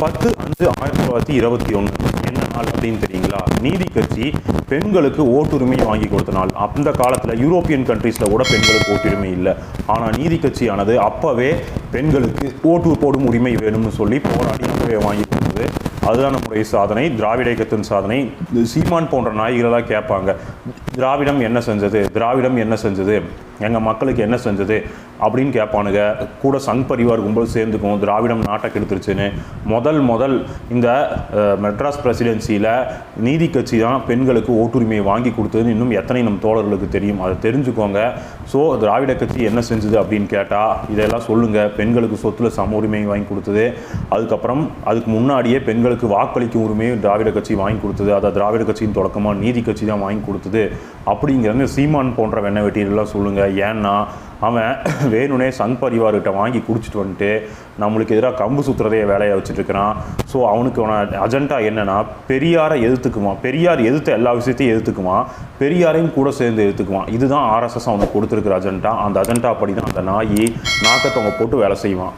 பத்து அஞ்சு ஆயிரத்தி தொள்ளாயிரத்தி இருபத்தி ஒன்று என்ன நாள் அப்படின்னு தெரியுங்களா? நீதி கட்சி பெண்களுக்கு ஓட்டுரிமை வாங்கி கொடுத்த நாள். அந்த காலத்தில் யூரோப்பியன் கண்ட்ரீஸில் கூட பெண்களுக்கு ஓட்டுரிமை இல்லை. ஆனால் நீதி கட்சியானது அப்போவே பெண்களுக்கு ஓட்டு போடும் உரிமை வேணும்னு சொல்லி போராடி அப்பவே வாங்கி கொடுத்தது. அதுதான் நம்முடைய சாதனை திராவிட இயக்கத்தின் சாதனை. சீமான் போன்ற நாய்களெல்லாம் கேட்பாங்க. திராவிடம் என்ன செஞ்சது? திராவிடம் என்ன செஞ்சது? எங்கள் மக்களுக்கு என்ன செஞ்சது? அப்படின்னு கேட்பானுங்க. கூட சங் பரிவார் கும்பல் சேர்ந்துக்கும் திராவிடம் நாட்டை கெடுத்துருச்சுன்னு. முதல் முதல் இந்த மெட்ராஸ் பிரசிடென்சியில் நீதி கட்சி தான் பெண்களுக்கு ஓட்டுரிமையை வாங்கி கொடுத்ததுன்னு இன்னும் எத்தனை நம் தோழர்களுக்கு தெரியும். அதை தெரிஞ்சுக்கோங்க. ஸோ திராவிட கட்சி என்ன செஞ்சது அப்படின்னு கேட்டால் இதெல்லாம் சொல்லுங்கள் பெண்களுக்கு சொத்தில் சம உரிமை வாங்கி கொடுத்தது. அதுக்கப்புறம் அதுக்கு முன்னாடியே பெண்களுக்கு வாக்களிக்கும் உரிமையை திராவிட கட்சி வாங்கி கொடுத்தது. அதை திராவிட கட்சியின் தொடக்கமாக நீதி கட்சி தான் வாங்கி கொடுத்தது. அப்படிங்கிறது சீமான் போன்ற வெண்ணெய் வெட்டியெல்லாம் சொல்லுங்கள் ஏன்னா அவன் வேணுனே சங் பரிவார்கிட்ட வாங்கி குடிச்சிட்டு வந்துட்டு நம்மளுக்கு எதிராக கம்பு சுற்றுறதைய வேலையை வச்சுட்டுருக்கிறான் ஸோ அவனுக்கு அஜெண்டா என்னென்னா பெரியாரை எதிர்த்துக்குவான். பெரியார் எதிர்த்த எல்லா விஷயத்தையும் எதிர்த்துக்குவான். பெரியாரையும் கூட சேர்ந்து எதிர்த்துக்குவான். இதுதான் ஆர்எஸ்எஸ் அவனுக்கு கொடுத்துருக்குற அஜெண்டா அந்த அஜெண்டா படி தான் அந்த நாய் நாக்கத்தவங்க போட்டு வேலை செய்வான்.